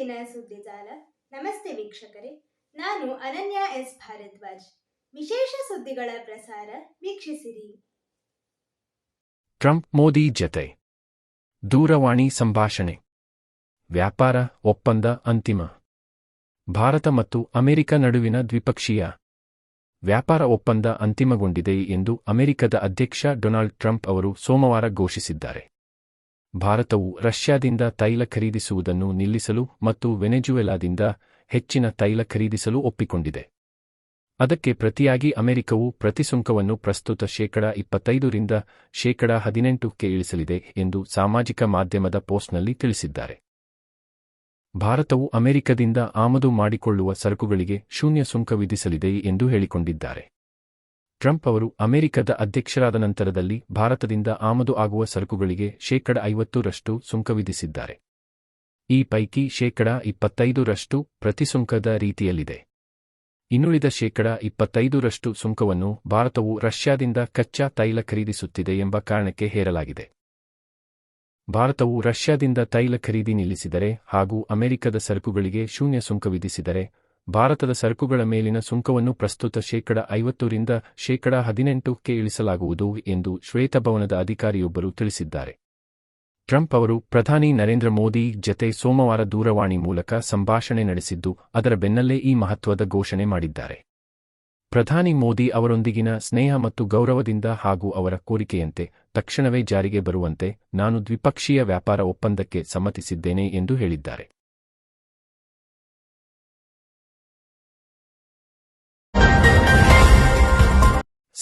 ಇಂದಿನ ಸುದ್ದಿಜಾಲ ನಮಸ್ತೆ ವೀಕ್ಷಕರೇ. ನಾನು ಅನನ್ಯ ಎಸ್ ಭಾರದ್ವಾಜ್. ವಿಶೇಷ ಸುದ್ದಿಗಳ ಪ್ರಸಾರ ವೀಕ್ಷಿಸಿರಿ. ಟ್ರಂಪ್ ಮೋದಿ ಜತೆ. ದೂರವಾಣಿ ಸಂಭಾಷಣೆ. ವ್ಯಾಪಾರ ಒಪ್ಪಂದ ಅಂತಿಮ. ಭಾರತ ಮತ್ತು ಅಮೆರಿಕ ನಡುವಿನ ದ್ವಿಪಕ್ಷೀಯ. ವ್ಯಾಪಾರ ಒಪ್ಪಂದ ಅಂತಿಮಗೊಂಡಿದೆ ಎಂದು ಅಮೆರಿಕದ ಅಧ್ಯಕ್ಷ ಡೊನಾಲ್ಡ್ ಟ್ರಂಪ್ ಅವರು ಸೋಮವಾರ ಘೋಷಿಸಿದ್ದಾರೆ. ಭಾರತವು ರಷ್ಯಾದಿಂದ ತೈಲ ಖರೀದಿಸುವುದನ್ನು ನಿಲ್ಲಿಸಲು ಮತ್ತು ವೆನೆಜುವೆಲಾದಿಂದ ಹೆಚ್ಚಿನ ತೈಲ ಖರೀದಿಸಲು ಒಪ್ಪಿಕೊಂಡಿದೆ. ಅದಕ್ಕೆ ಪ್ರತಿಯಾಗಿ ಅಮೆರಿಕವು ಪ್ರತಿಸುಂಕವನ್ನು ಪ್ರಸ್ತುತ ಶೇಕಡ ಇಪ್ಪತ್ತೈದರಿಂದ ಶೇಕಡ ಹದಿನೆಂಟಕ್ಕೆ ಇಳಿಸಲಿದೆ ಎಂದು ಸಾಮಾಜಿಕ ಮಾಧ್ಯಮದ ಪೋಸ್ಟ್ನಲ್ಲಿ ತಿಳಿಸಿದ್ದಾರೆ. ಭಾರತವು ಅಮೆರಿಕದಿಂದ ಆಮದು ಮಾಡಿಕೊಳ್ಳುವ ಸರಕುಗಳಿಗೆ ಶೂನ್ಯ ಸುಂಕ ವಿಧಿಸಲಿದೆ ಎಂದು ಹೇಳಿಕೊಂಡಿದ್ದಾರೆ. ಟ್ರಂಪ್ ಅವರು ಅಮೆರಿಕದ ಅಧ್ಯಕ್ಷರಾದ ನಂತರದಲ್ಲಿ ಭಾರತದಿಂದ ಆಮದು ಆಗುವ ಸರಕುಗಳಿಗೆ ಶೇಕಡ ಐವತ್ತರಷ್ಟು ಸುಂಕ ವಿಧಿಸಿದ್ದಾರೆ. ಈ ಪೈಕಿ ಶೇಕಡ ಇಪ್ಪತ್ತೈದರಷ್ಟು ಪ್ರತಿಸುಂಕದ ರೀತಿಯಲ್ಲಿದೆ. ಇನ್ನುಳಿದ ಶೇಕಡ ಇಪ್ಪತ್ತೈದರಷ್ಟು ಸುಂಕವನ್ನು ಭಾರತವು ರಷ್ಯಾದಿಂದ ಕಚ್ಚಾ ತೈಲ ಖರೀದಿಸುತ್ತಿದೆ ಎಂಬ ಕಾರಣಕ್ಕೆ ಹೇರಲಾಗಿದೆ. ಭಾರತವು ರಷ್ಯಾದಿಂದ ತೈಲ ಖರೀದಿ ನಿಲ್ಲಿಸಿದರೆ ಹಾಗೂ ಅಮೆರಿಕದ ಸರಕುಗಳಿಗೆ ಶೂನ್ಯ ಸುಂಕ ವಿಧಿಸಿದರೆ ಭಾರತದ ಸರಕುಗಳ ಮೇಲಿನ ಸುಂಕವನ್ನು ಪ್ರಸ್ತುತ ಶೇಕಡ ಐವತ್ತರಿಂದ ಶೇಕಡ ಹದಿನೆಂಟಕ್ಕೆ ಇಳಿಸಲಾಗುವುದು ಎಂದು ಶ್ವೇತಭವನದ ಅಧಿಕಾರಿಯೊಬ್ಬರು ತಿಳಿಸಿದ್ದಾರೆ. ಟ್ರಂಪ್ ಅವರು ಪ್ರಧಾನಿ ನರೇಂದ್ರ ಮೋದಿ ಜತೆ ಸೋಮವಾರ ದೂರವಾಣಿ ಮೂಲಕ ಸಂಭಾಷಣೆ ನಡೆಸಿದ್ದು, ಅದರ ಬೆನ್ನಲ್ಲೇ ಈ ಮಹತ್ವದ ಘೋಷಣೆ ಮಾಡಿದ್ದಾರೆ. ಪ್ರಧಾನಿ ಮೋದಿ ಅವರೊಂದಿಗಿನ ಸ್ನೇಹ ಮತ್ತು ಗೌರವದಿಂದ ಹಾಗೂ ಅವರ ಕೋರಿಕೆಯಂತೆ ತಕ್ಷಣವೇ ಜಾರಿಗೆ ಬರುವಂತೆ ನಾನು ದ್ವಿಪಕ್ಷೀಯ ವ್ಯಾಪಾರ ಒಪ್ಪಂದಕ್ಕೆ ಸಮ್ಮತಿಸಿದ್ದೇನೆ ಎಂದು ಹೇಳಿದ್ದಾರೆ.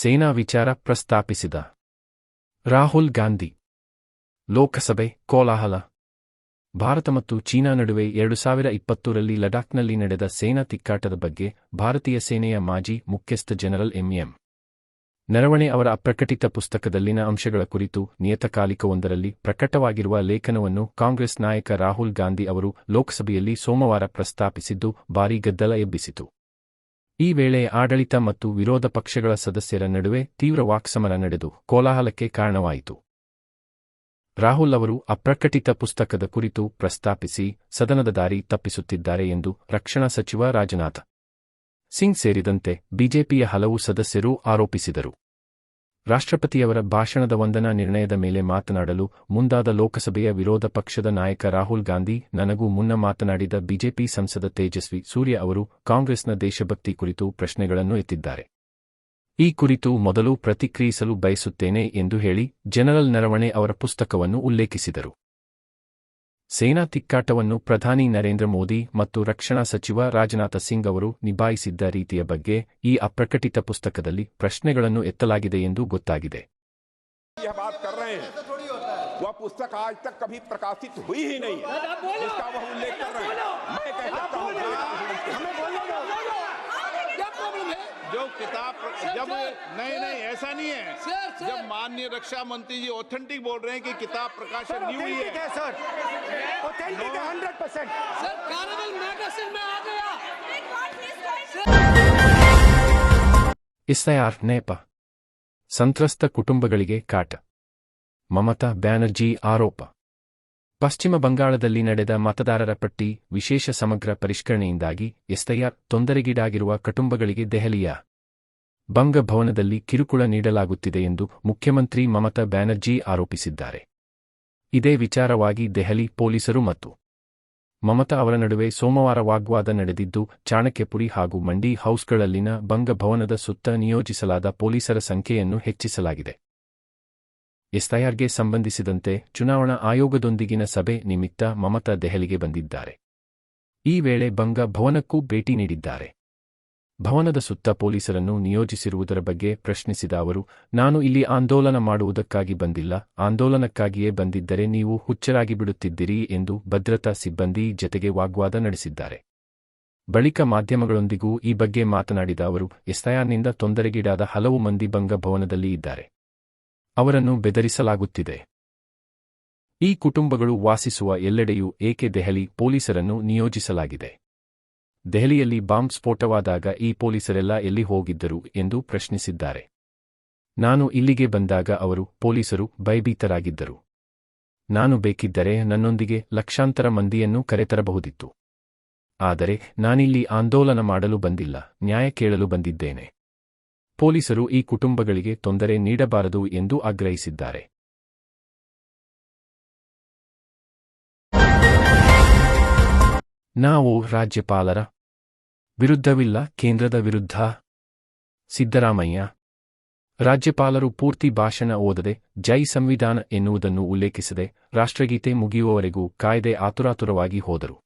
ಸೇನಾ ವಿಚಾರ ಪ್ರಸ್ತಾಪಿಸಿದ. ರಾಹುಲ್ ಗಾಂಧಿ. ಲೋಕಸಭೆ ಕೋಲಾಹಲ. ಭಾರತ ಮತ್ತು ಚೀನಾ ನಡುವೆ ಎರಡು ಸಾವಿರ ಇಪ್ಪತ್ತರಲ್ಲಿ ಲಡಾಖ್ನಲ್ಲಿ ನಡೆದ ಸೇನಾ ತಿಕ್ಕಾಟದ ಬಗ್ಗೆ ಭಾರತೀಯ ಸೇನೆಯ ಮಾಜಿ ಮುಖ್ಯಸ್ಥ ಜನರಲ್ ಎಂಎಂ ನರವಣೆ ಅವರ ಅಪ್ರಕಟಿತ ಪುಸ್ತಕದಲ್ಲಿನ ಅಂಶಗಳ ಕುರಿತು ನಿಯತಕಾಲಿಕವೊಂದರಲ್ಲಿ ಪ್ರಕಟವಾಗಿರುವ ಲೇಖನವನ್ನು ಕಾಂಗ್ರೆಸ್ ನಾಯಕ ರಾಹುಲ್ ಗಾಂಧಿ ಅವರು ಲೋಕಸಭೆಯಲ್ಲಿ ಸೋಮವಾರ ಪ್ರಸ್ತಾಪಿಸಿದ್ದು ಭಾರೀ ಗದ್ದಲ ಎಬ್ಬಿಸಿತು. ಈ ವೇಳೆ ಆಡಳಿತ ಮತ್ತು ವಿರೋಧ ಪಕ್ಷಗಳ ಸದಸ್ಯರ ನಡುವೆ ತೀವ್ರ ವಾಕ್ಸಮರ ನಡೆದು ಕೋಲಾಹಲಕ್ಕೆ ಕಾರಣವಾಯಿತು. ರಾಹುಲ್ ಅವರು ಅಪ್ರಕಟಿತ ಪುಸ್ತಕದ ಕುರಿತು ಪ್ರಸ್ತಾಪಿಸಿ ಸದನದ ದಾರಿ ತಪ್ಪಿಸುತ್ತಿದ್ದಾರೆ ಎಂದು ರಕ್ಷಣಾ ಸಚಿವ ರಾಜನಾಥ್ ಸಿಂಗ್ ಸೇರಿದಂತೆ ಬಿಜೆಪಿಯ ಹಲವು ಸದಸ್ಯರು ಆರೋಪಿಸಿದರು. ರಾಷ್ಟ್ರಪತಿಯವರ ಭಾಷಣದ ವಂದನಾ ನಿರ್ಣಯದ ಮೇಲೆ ಮಾತನಾಡಲು ಮುಂದಾದ ಲೋಕಸಭೆಯ ವಿರೋಧ ಪಕ್ಷದ ನಾಯಕ ರಾಹುಲ್ ಗಾಂಧಿ, ನನಗೂ ಮುನ್ನ ಮಾತನಾಡಿದ ಬಿಜೆಪಿ ಸಂಸದ ತೇಜಸ್ವಿ ಸೂರ್ಯ ಅವರು ಕಾಂಗ್ರೆಸ್ನ ದೇಶಭಕ್ತಿ ಕುರಿತು ಪ್ರಶ್ನೆಗಳನ್ನು ಎತ್ತಿದ್ದಾರೆ. ಈ ಕುರಿತು ಮೊದಲು ಪ್ರತಿಕ್ರಿಯಿಸಲು ಬಯಸುತ್ತೇನೆ ಎಂದು ಹೇಳಿ, ಜನರಲ್ ನರವಣೆ ಅವರ ಪುಸ್ತಕವನ್ನು ಉಲ್ಲೇಖಿಸಿದರು. ಸೇನಾ ತಿಕ್ಕಾಟವನ್ನು ಪ್ರಧಾನಿ ನರೇಂದ್ರ ಮೋದಿ ಮತ್ತು ರಕ್ಷಣಾ ಸಚಿವ ರಾಜನಾಥ ಸಿಂಗ್ ಅವರು ನಿಭಾಯಿಸಿದ್ದ ರೀತಿಯ ಬಗ್ಗೆ ಈ ಅಪ್ರಕಟಿತ ಪುಸ್ತಕದಲ್ಲಿ ಪ್ರಶ್ನೆಗಳನ್ನು ಎತ್ತಲಾಗಿದೆ ಎಂದು ಗೊತ್ತಾಗಿದೆ यह बात कर रहे हैं वह पुस्तक आज तक कभी प्रकाशित हुई ही नहीं है जिसका वह उल्लेख कर रहे हैं मैं कह सकता हूं हमें बोलने दो क्या प्रॉब्लम है जो किताब जब नहीं नहीं ऐसा नहीं है सर, सर। जब माननीय रक्षा मंत्री जी ऑथेंटिक बोल रहे हैं कि किताब प्रकाशित नहीं हुई है है सर ऑथेंटिक है hundred percent sir carnival magazine में आ गया ಎಸ್ಐಆರ್ ನೇಪ ಸಂತ್ರಸ್ತ ಕುಟುಂಬಗಳಿಗೆ ಕಾಟ ಮಮತಾ ಬ್ಯಾನರ್ಜಿ ಆರೋಪ ಪಶ್ಚಿಮ ಬಂಗಾಳದಲ್ಲಿ ನಡೆದ ಮತದಾರರ ಪಟ್ಟಿ ವಿಶೇಷ ಸಮಗ್ರ ಪರಿಷ್ಕರಣೆಯಿಂದಾಗಿ ಎಸ್ಐಆರ್ ತೊಂದರೆಗೀಡಾಗಿರುವ ಕುಟುಂಬಗಳಿಗೆ ದೆಹಲಿಯ ಬಂಗಭವನದಲ್ಲಿ ಕಿರುಕುಳ ನೀಡಲಾಗುತ್ತಿದೆ ಎಂದು ಮುಖ್ಯಮಂತ್ರಿ ಮಮತಾ ಬ್ಯಾನರ್ಜಿ ಆರೋಪಿಸಿದ್ದಾರೆ ಇದೇ ವಿಚಾರವಾಗಿ ದೆಹಲಿ ಪೊಲೀಸರು ಮತ್ತು ಮಮತಾ ಅವರ ನಡುವೆ ಸೋಮವಾರ ವಾಗ್ವಾದ ನಡೆದಿದ್ದು, ಚಾಣಕ್ಯಪುರಿ ಹಾಗೂ ಮಂಡಿ ಹೌಸ್ಗಳಲ್ಲಿನ ಬಂಗಭವನದ ಸುತ್ತ ನಿಯೋಜಿಸಲಾದ ಪೊಲೀಸರ ಸಂಖ್ಯೆಯನ್ನು ಹೆಚ್ಚಿಸಲಾಗಿದೆ. ಎಸ್ಐಆರ್ಗೆ ಸಂಬಂಧಿಸಿದಂತೆ ಚುನಾವಣಾ ಆಯೋಗದೊಂದಿಗಿನ ಸಭೆ ನಿಮಿತ್ತ ಮಮತಾ ದೆಹಲಿಗೆ ಬಂದಿದ್ದಾರೆ. ಈ ವೇಳೆ ಬಂಗ ಭವನಕ್ಕೂ ಭೇಟಿ ನೀಡಿದ್ದಾರೆ. ಭವನದ ಸುತ್ತ ಪೊಲೀಸರನ್ನು ನಿಯೋಜಿಸಿರುವುದರ ಬಗ್ಗೆ ಪ್ರಶ್ನಿಸಿದ ಅವರು, ನಾನು ಇಲ್ಲಿ ಆಂದೋಲನ ಮಾಡುವುದಕ್ಕಾಗಿ ಬಂದಿಲ್ಲ. ಆಂದೋಲನಕ್ಕಾಗಿಯೇ ಬಂದಿದ್ದರೆ ನೀವು ಹುಚ್ಚರಾಗಿ ಬಿಡುತ್ತಿದ್ದೀರಿ ಎಂದು ಭದ್ರತಾ ಸಿಬ್ಬಂದಿ ಜತೆಗೆ ವಾಗ್ವಾದ ನಡೆಸಿದ್ದಾರೆ. ಬಳಿಕ ಮಾಧ್ಯಮಗಳೊಂದಿಗೂ ಈ ಬಗ್ಗೆ ಮಾತನಾಡಿದ ಅವರು, ಎಸ್ಐಆರ್ನಿಂದ ತೊಂದರೆಗೀಡಾದ ಹಲವು ಮಂದಿ ಬಂಗ ಭವನದಲ್ಲಿ ಇದ್ದಾರೆ. ಅವರನ್ನು ಬೆದರಿಸಲಾಗುತ್ತಿದೆ. ಈ ಕುಟುಂಬಗಳು ವಾಸಿಸುವ ಎಲ್ಲೆಡೆಯೂ ಏಕೆ ದೆಹಲಿ ಪೊಲೀಸರನ್ನು ನಿಯೋಜಿಸಲಾಗಿದೆ? ದೆಹಲಿಯಲ್ಲಿ ಬಾಂಬ್ ಸ್ಫೋಟವಾದಾಗ ಈ ಪೊಲೀಸರೆಲ್ಲ ಎಲ್ಲಿ ಹೋಗಿದ್ದರು ಎಂದು ಪ್ರಶ್ನಿಸಿದ್ದಾರೆ. ನಾನು ಇಲ್ಲಿಗೆ ಬಂದಾಗ ಅವರು ಪೊಲೀಸರು ಭಯಭೀತರಾಗಿದ್ದರು. ನಾನು ಬೇಕಿದ್ದರೆ ನನ್ನೊಂದಿಗೆ ಲಕ್ಷಾಂತರ ಮಂದಿಯನ್ನು ಕರೆತರಬಹುದಿತ್ತು. ಆದರೆ ನಾನಿಲ್ಲಿ ಆಂದೋಲನ ಮಾಡಲು ಬಂದಿಲ್ಲ, ನ್ಯಾಯ ಕೇಳಲು ಬಂದಿದ್ದೇನೆ. ಪೊಲೀಸರು ಈ ಕುಟುಂಬಗಳಿಗೆ ತೊಂದರೆ ನೀಡಬಾರದು ಎಂದು ಆಗ್ರಹಿಸಿದ್ದಾರೆ. ನಾವು ರಾಜ್ಯಪಾಲರ ವಿರುದ್ಧವಿಲ್ಲ, ಕೇಂದ್ರದ ವಿರುದ್ಧ. ಸಿದ್ದರಾಮಯ್ಯ. ರಾಜ್ಯಪಾಲರು ಪೂರ್ತಿ ಭಾಷಣ ಓದದೆ, ಜೈ ಸಂವಿಧಾನ ಎನ್ನುವುದನ್ನು ಉಲ್ಲೇಖಿಸದೆ, ರಾಷ್ಟ್ರಗೀತೆ ಮುಗಿಯುವವರೆಗೂ ಕಾಯ್ದೆ ಆತುರಾತುರವಾಗಿ ಹೋದರು.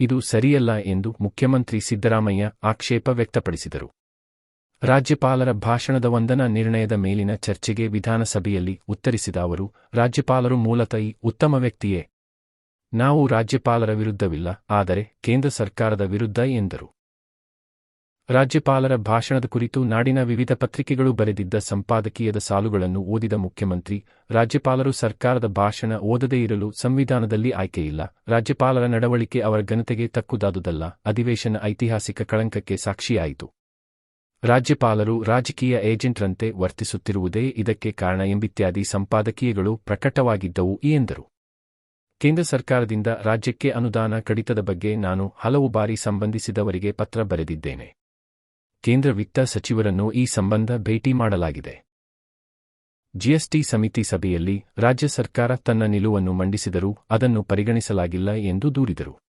ಇದು ಸರಿಯಲ್ಲ ಎಂದು ಮುಖ್ಯಮಂತ್ರಿ ಸಿದ್ದರಾಮಯ್ಯ ಆಕ್ಷೇಪ ವ್ಯಕ್ತಪಡಿಸಿದರು. ರಾಜ್ಯಪಾಲರ ಭಾಷಣದ ವಂದನಾ ನಿರ್ಣಯದ ಮೇಲಿನ ಚರ್ಚೆಗೆ ವಿಧಾನಸಭೆಯಲ್ಲಿ ಉತ್ತರಿಸಿದ ಅವರು, ರಾಜ್ಯಪಾಲರು ಮೂಲತಃ ಉತ್ತಮ ವ್ಯಕ್ತಿಯೇ. ನಾವು ರಾಜ್ಯಪಾಲರ ವಿರುದ್ಧವಿಲ್ಲ, ಆದರೆ ಕೇಂದ್ರ ಸರ್ಕಾರದ ವಿರುದ್ಧ ಎಂದರು. ರಾಜ್ಯಪಾಲರ ಭಾಷಣದ ಕುರಿತು ನಾಡಿನ ವಿವಿಧ ಪತ್ರಿಕೆಗಳು ಬರೆದಿದ್ದ ಸಂಪಾದಕೀಯದ ಸಾಲುಗಳನ್ನು ಓದಿದ ಮುಖ್ಯಮಂತ್ರಿ, ರಾಜ್ಯಪಾಲರು ಸರ್ಕಾರದ ಭಾಷಣ ಓದದೇ ಇರಲು ಸಂವಿಧಾನದಲ್ಲಿ ಆಯ್ಕೆಯಿಲ್ಲ. ರಾಜ್ಯಪಾಲರ ನಡವಳಿಕೆ ಅವರ ಘನತೆಗೆ ತಕ್ಕುದಾದುದಲ್ಲ, ಅಧಿವೇಶನ ಐತಿಹಾಸಿಕ ಕಳಂಕಕ್ಕೆ ಸಾಕ್ಷಿಯಾಯಿತು. ರಾಜ್ಯಪಾಲರು ರಾಜಕೀಯ ಏಜೆಂಟ್ರಂತೆ ವರ್ತಿಸುತ್ತಿರುವುದೇ ಇದಕ್ಕೆ ಕಾರಣ ಎಂಬಿತ್ಯಾದಿ ಸಂಪಾದಕೀಯಗಳು ಪ್ರಕಟವಾಗಿದ್ದವು, ಎಂದರು. ಕೇಂದ್ರ ಸರ್ಕಾರದಿಂದ ರಾಜ್ಯಕ್ಕೆ ಅನುದಾನ ಕಡಿತದ ಬಗ್ಗೆ ನಾನು ಹಲವು ಬಾರಿ ಸಂಬಂಧಿಸಿದವರಿಗೆ ಪತ್ರ ಬರೆದಿದ್ದೇನೆ. ಕೇಂದ್ರ ವಿತ್ತ ಸಚಿವರನ್ನು ಈ ಸಂಬಂಧ ಭೇಟಿ ಮಾಡಲಾಗಿದೆ. ಜಿಎಸ್ಟಿ ಸಮಿತಿ ಸಭೆಯಲ್ಲಿ ರಾಜ್ಯ ಸರ್ಕಾರ ತನ್ನ ನಿಲುವನ್ನು ಮಂಡಿಸಿದರೂ ಅದನ್ನು ಪರಿಗಣಿಸಲಾಗಿಲ್ಲ ಎಂದು ದೂರಿದರು.